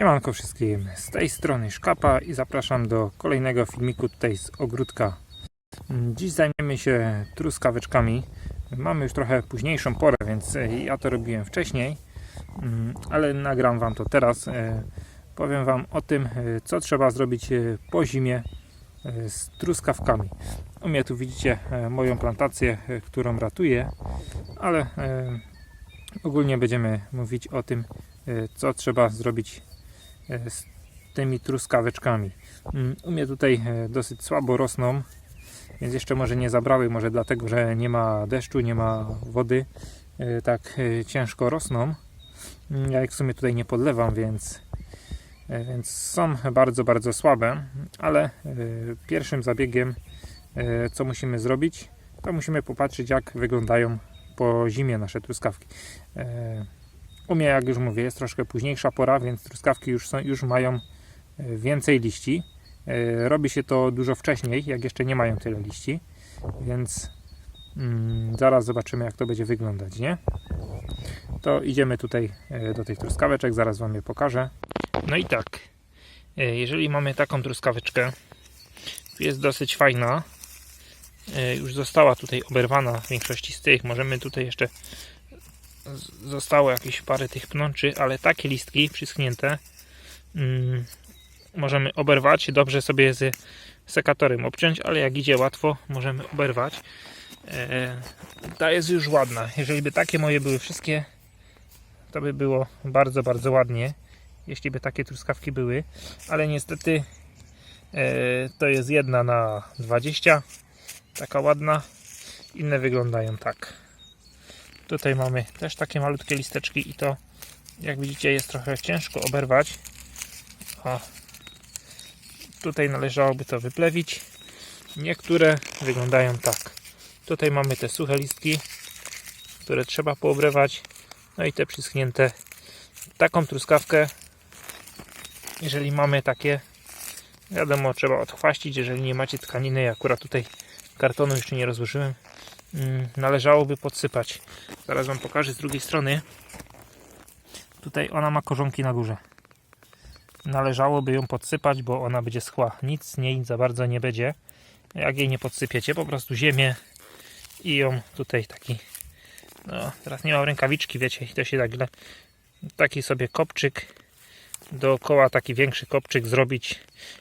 Siemanko wszystkim, z tej strony Szkapa i zapraszam do kolejnego filmiku tutaj z ogródka. Dziś zajmiemy się truskaweczkami. Mamy już trochę późniejszą porę, więc e, ja to robiłem wcześniej, mm, ale nagram Wam to teraz. E, Powiem Wam o tym, e, co trzeba zrobić po zimie z truskawkami. U mnie tu widzicie moją plantację, którą ratuję, ale ogólnie będziemy mówić o tym, co trzeba zrobić z tymi truskaweczkami. Mm, U mnie tutaj e, dosyć słabo rosną, więc jeszcze może nie zabrały, może dlatego, że nie ma deszczu, nie ma wody, e, tak e, ciężko rosną. Mm, Ja ich w sumie tutaj nie podlewam, więc, e, więc są bardzo, bardzo słabe, ale e, pierwszym zabiegiem, e, co musimy zrobić, to musimy popatrzeć, jak wyglądają po zimie nasze truskawki. U mnie, jak już mówię, jest troszkę późniejsza pora, więc truskawki już, są, już mają e, więcej liści. E, Robi się to dużo wcześniej, jak jeszcze nie mają tyle liści, więc mm, zaraz zobaczymy, jak to będzie wyglądać, nie? To idziemy tutaj e, do tych truskaweczek, zaraz Wam je pokażę. No i tak, jeżeli mamy taką truskaweczkę, jest dosyć fajna, już została tutaj oberwana w większości z tych, możemy tutaj jeszcze zostało jakieś parę tych pnączy, ale takie listki przyschnięte mm, możemy oberwać, dobrze sobie z sekatorem obciąć, ale jak idzie łatwo, możemy oberwać. E, ta jest już ładna. Jeżeli by takie moje były wszystkie, to by było bardzo, bardzo ładnie, jeśli by takie truskawki były, ale niestety e, to jest jedna na 20, taka ładna. Inne wyglądają tak. Tutaj mamy też takie malutkie listeczki i to jak widzicie jest trochę ciężko oberwać. O. Tutaj należałoby to wyplewić. Niektóre wyglądają tak. Tutaj mamy te suche listki, które trzeba poobrywać. No i te przyschnięte. Taką truskawkę, jeżeli mamy takie, wiadomo, trzeba odchwaścić. Jeżeli nie macie tkaniny, akurat tutaj kartonu jeszcze nie rozłożyłem, należałoby podsypać. Zaraz Wam pokażę z drugiej strony. Tutaj ona ma korzonki na górze. Należałoby ją podsypać, bo ona będzie schła. Nic z niej za bardzo nie będzie. Jak jej nie podsypiecie, po prostu ziemię i ją tutaj taki. No, teraz nie mam rękawiczki, wiecie, to się tak źle. Taki sobie kopczyk dookoła, taki większy kopczyk zrobić,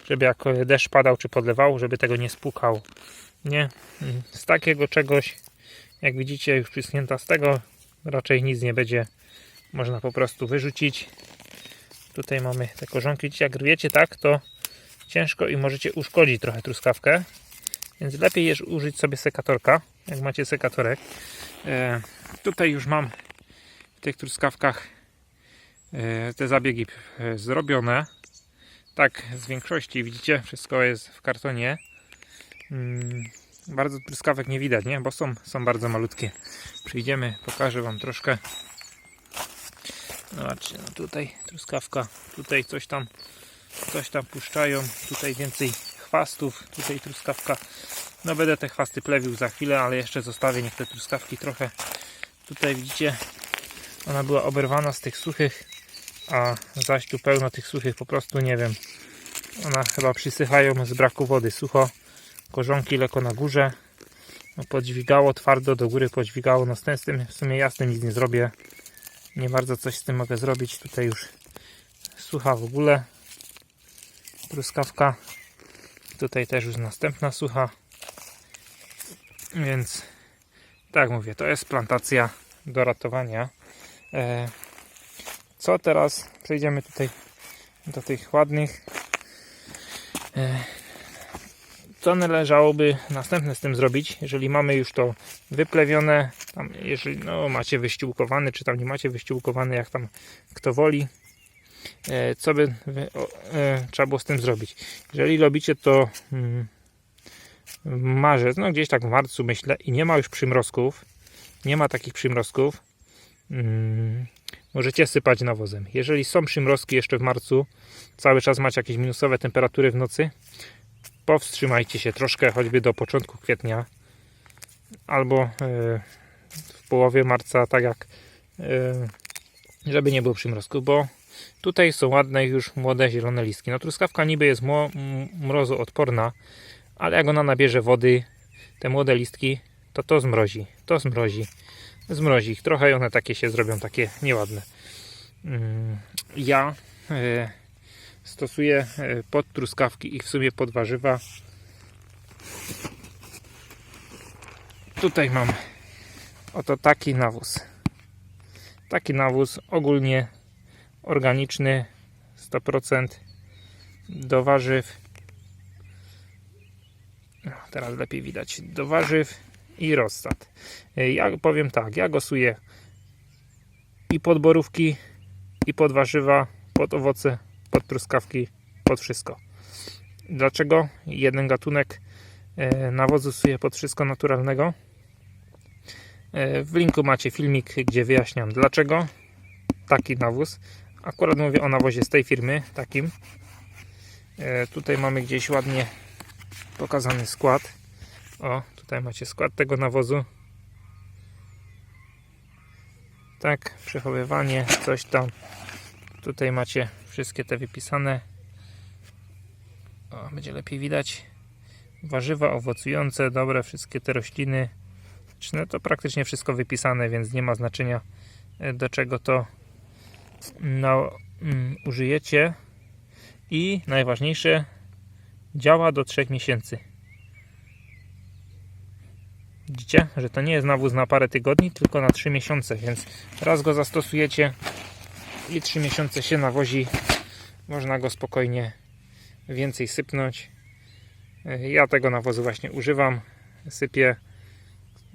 żeby jak deszcz padał czy podlewał, żeby tego nie spłukał. Nie, z takiego czegoś, jak widzicie, już przyschnięta z tego, raczej nic nie będzie. Można po prostu wyrzucić. Tutaj mamy te korzonki. Jak rwiecie tak, to ciężko i możecie uszkodzić trochę truskawkę. Więc lepiej jest użyć sobie sekatorka, jak macie sekatorek. E, tutaj już mam w tych truskawkach e, te zabiegi e, zrobione. Tak, z większości widzicie, wszystko jest w kartonie. Mm, bardzo truskawek nie widać, nie? Bo są, są bardzo malutkie. Przyjdziemy, pokażę Wam troszkę. Zobaczcie, no tutaj truskawka, tutaj coś tam, coś tam puszczają, tutaj więcej chwastów, tutaj truskawka. No będę te chwasty plewił za chwilę, ale jeszcze zostawię niech te truskawki trochę. Tutaj widzicie, ona była oberwana z tych suchych, a zaś tu pełno tych suchych, po prostu nie wiem. Ona chyba przysychają z braku wody, sucho, korzonki lekko na górze. No, podźwigało twardo, do góry podźwigało, no z tym- w sumie jasne nic nie zrobię. Nie bardzo coś z tym mogę zrobić. Tutaj już sucha w ogóle. Truskawka. Tutaj też już następna sucha. Więc tak mówię, to jest plantacja do ratowania. E, co teraz? Przejdziemy tutaj do tych ładnych. Co należałoby następne z tym zrobić, jeżeli mamy już to wyplewione, tam jeżeli no, macie wyściółkowany, czy tam nie macie wyściółkowany, jak tam kto woli, e, co by e, trzeba było z tym zrobić. Jeżeli robicie to mm, w marzec, no gdzieś tak w marcu myślę i nie ma już przymrozków, nie ma takich przymrozków, mm, możecie sypać nawozem. Jeżeli są przymrozki jeszcze w marcu, cały czas macie jakieś minusowe temperatury w nocy, powstrzymajcie się troszkę, choćby do początku kwietnia albo e, w połowie marca, tak jak e, żeby nie było przymrozku, bo Tutaj są ładne już młode zielone listki. No truskawka niby jest mo- m- mrozoodporna, ale jak ona nabierze wody, te młode listki, to to zmrozi. To zmrozi. Zmrozi ich trochę i one takie się zrobią, takie nieładne. Mm, Ja e, stosuję e, pod truskawki i w sumie pod warzywa. Tutaj mam oto taki nawóz. Taki nawóz ogólnie organiczny 100% do warzyw. No, teraz lepiej widać. Do warzyw i rozsad. E, Ja powiem tak, ja gosuję i pod borówki, i pod warzywa, pod owoce, pod truskawki, pod wszystko. Dlaczego jeden gatunek e, nawozu stosuje pod wszystko naturalnego? E, W linku macie filmik, gdzie wyjaśniam dlaczego taki nawóz. Akurat mówię o nawozie z tej firmy, takim. E, Tutaj mamy gdzieś ładnie pokazany skład. O, tutaj macie skład tego nawozu. Tak, przechowywanie, coś tam. Tutaj macie wszystkie te wypisane. O, będzie lepiej widać. Warzywa owocujące, dobre, wszystkie te rośliny. No to praktycznie wszystko wypisane, więc nie ma znaczenia e, do czego to no, mm, użyjecie. I najważniejsze, działa do 3 miesięcy. Widzicie, że to nie jest nawóz na parę tygodni, tylko na 3 miesiące, więc raz go zastosujecie i 3 miesiące się nawozi. Można go spokojnie więcej sypnąć. E, Ja tego nawozu właśnie używam. Sypię.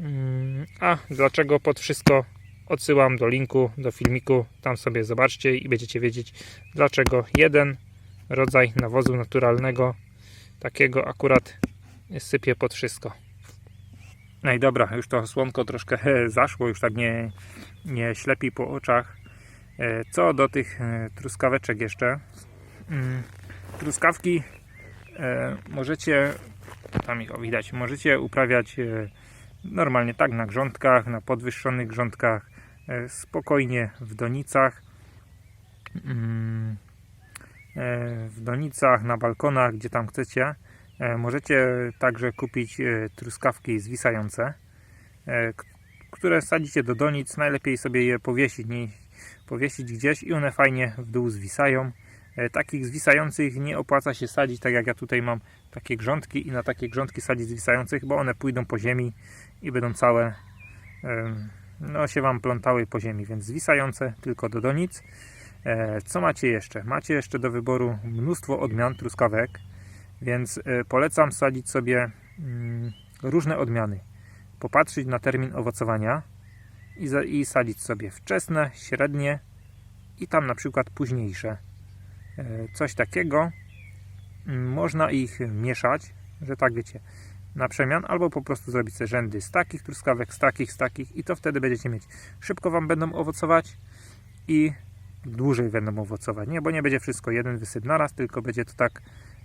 Mm, A dlaczego pod wszystko odsyłam do linku, do filmiku. Tam sobie zobaczcie i będziecie wiedzieć, dlaczego jeden rodzaj nawozu naturalnego, takiego akurat sypię pod wszystko. No i dobra, już to słonko troszkę zaszło, już tak nie, nie ślepi po oczach. E, Co do tych e, truskaweczek jeszcze. Mm, Truskawki e, możecie, tam ich widać, możecie uprawiać normalnie tak na grządkach, na podwyższonych grządkach, spokojnie w donicach. Mm, W donicach, na balkonach, gdzie tam chcecie. Możecie także kupić truskawki zwisające, które sadzicie do donic. Najlepiej sobie je powiesić, powiesić gdzieś i one fajnie w dół zwisają. E, Takich zwisających nie opłaca się sadzić, tak jak ja tutaj mam takie grządki i na takie grządki sadzić zwisających, bo one pójdą po ziemi i będą całe no się Wam plątały po ziemi, więc zwisające tylko do donic. E, Co macie jeszcze? Macie jeszcze do wyboru mnóstwo odmian truskawek, więc e, polecam sadzić sobie mm, różne odmiany. Popatrzeć na termin owocowania i, za, i sadzić sobie wczesne, średnie i tam na przykład późniejsze. E, Coś takiego. Mm, Można ich mieszać, że tak wiecie, na przemian, albo po prostu zrobić sobie rzędy z takich truskawek, z takich, z takich i to wtedy będziecie mieć. Szybko Wam będą owocować i dłużej będą owocować, nie? Bo nie będzie wszystko jeden wysyp naraz, tylko będzie to tak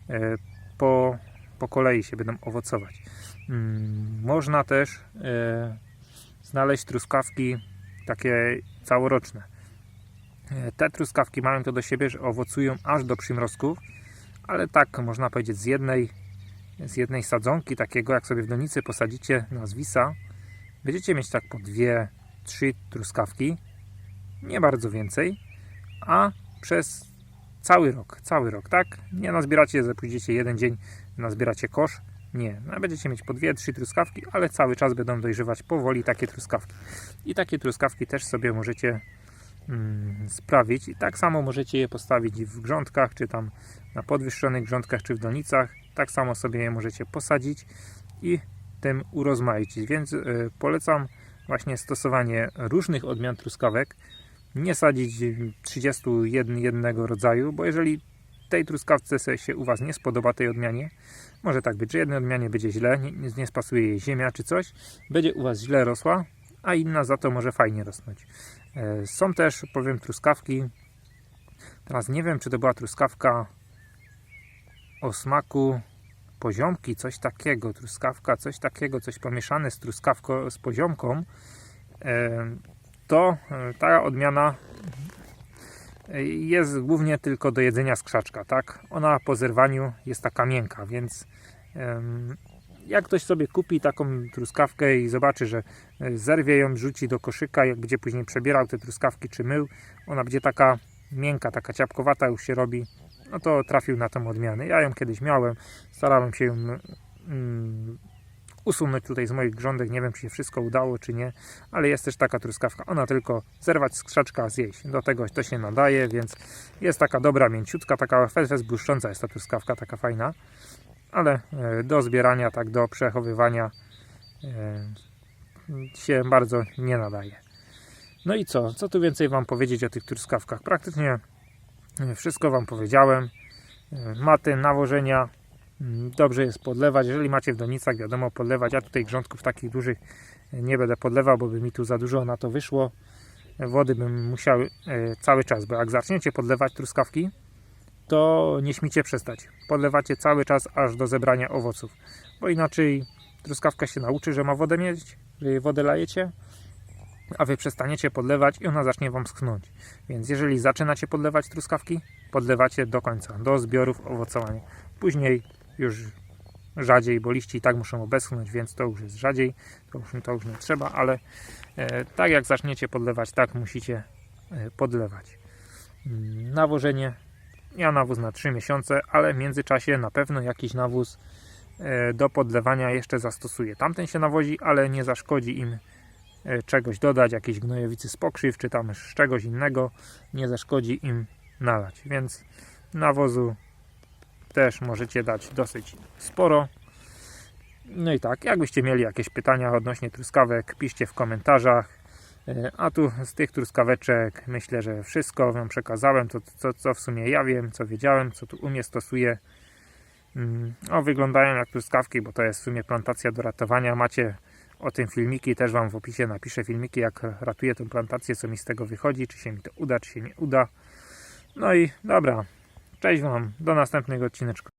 e, po, po kolei się będą owocować. Mm, Można też e, znaleźć truskawki takie całoroczne. E, Te truskawki mają to do siebie, że owocują aż do przymrozków, ale tak można powiedzieć z jednej, z jednej sadzonki, takiego jak sobie w donicy posadzicie na zwisa, będziecie mieć tak po dwie, trzy truskawki, nie bardzo więcej, a przez cały rok, cały rok, tak? Nie nazbieracie, że pójdziecie jeden dzień, nazbieracie kosz, nie, no, będziecie mieć po dwie, trzy truskawki, ale cały czas będą dojrzewać powoli takie truskawki. I takie truskawki też sobie możecie mm, sprawić. I tak samo możecie je postawić w grządkach, czy tam na podwyższonych grządkach, czy w donicach. Tak samo sobie je możecie posadzić i tym urozmaicić. Więc y, polecam właśnie stosowanie różnych odmian truskawek. Nie sadzić 31 jednego rodzaju, bo jeżeli tej truskawce se- się u Was nie spodoba, tej odmianie, może tak być, że jednej odmianie będzie źle, nie, nie spasuje jej ziemia czy coś, będzie u Was źle rosła, a inna za to może fajnie rosnąć. E, Są też, powiem, truskawki. Teraz nie wiem, czy to była truskawka o smaku poziomki, coś takiego. Truskawka, coś takiego, coś pomieszane z truskawką, z poziomką. E, To e, ta odmiana jest głównie tylko do jedzenia z krzaczka, tak? Ona po zerwaniu jest taka miękka, więc jak ktoś sobie kupi taką truskawkę i zobaczy, że y, zerwie ją, rzuci do koszyka, jak będzie później przebierał te truskawki czy mył, ona będzie taka miękka, taka ciapkowata już się robi, no to trafił na tą odmianę. Ja ją kiedyś miałem, starałem się ją mm, usunąć tutaj z moich grządek. Nie wiem, czy się wszystko udało, czy nie, ale jest też taka truskawka. Ona tylko zerwać z krzaczka, zjeść. Do tego to się nadaje, więc jest taka dobra, mięciutka, taka fez błyszcząca jest ta truskawka, taka fajna, ale e, do zbierania, tak do przechowywania e, się bardzo nie nadaje. No i co? Co tu więcej Wam powiedzieć o tych truskawkach? Praktycznie e, wszystko Wam powiedziałem. Maty, nawożenia, Dobrze jest podlewać. Jeżeli macie w donicach, wiadomo, podlewać. Ja tutaj grządków takich dużych nie będę podlewał, bo by mi tu za dużo na to wyszło. Wody bym musiał e, cały czas, bo jak zaczniecie podlewać truskawki, to nie śmicie przestać. Podlewacie cały czas aż do zebrania owoców, bo inaczej truskawka się nauczy, że ma wodę mieć, że jej wodę lajecie, a wy przestaniecie podlewać i ona zacznie wam schnąć. Więc jeżeli zaczynacie podlewać truskawki, podlewacie do końca, do zbiorów owocowania. Później już rzadziej, bo liści i tak muszą obeschnąć, więc to już jest rzadziej, to już, to już nie trzeba, ale e, tak jak zaczniecie podlewać, tak musicie e, podlewać. Mm, Nawożenie, ja nawóz na 3 miesiące, ale w międzyczasie na pewno jakiś nawóz e, do podlewania jeszcze zastosuję. Tamten się nawozi, ale nie zaszkodzi im czegoś dodać, jakiejś gnojowicy z pokrzyw, czy tam z czegoś innego, nie zaszkodzi im nalać, więc nawozu też możecie dać dosyć sporo. No i tak, jakbyście mieli jakieś pytania odnośnie truskawek, piszcie w komentarzach. E, A tu z tych truskaweczek myślę, że wszystko Wam przekazałem, to co, co w sumie ja wiem, co wiedziałem, co tu u mnie stosuję. Mm, O, wyglądają jak truskawki, bo to jest w sumie plantacja do ratowania. Macie o tym filmiki, też Wam w opisie napiszę filmiki, jak ratuję tę plantację, co mi z tego wychodzi, czy się mi to uda, czy się nie uda. No i dobra, cześć Wam, do następnego odcineczka.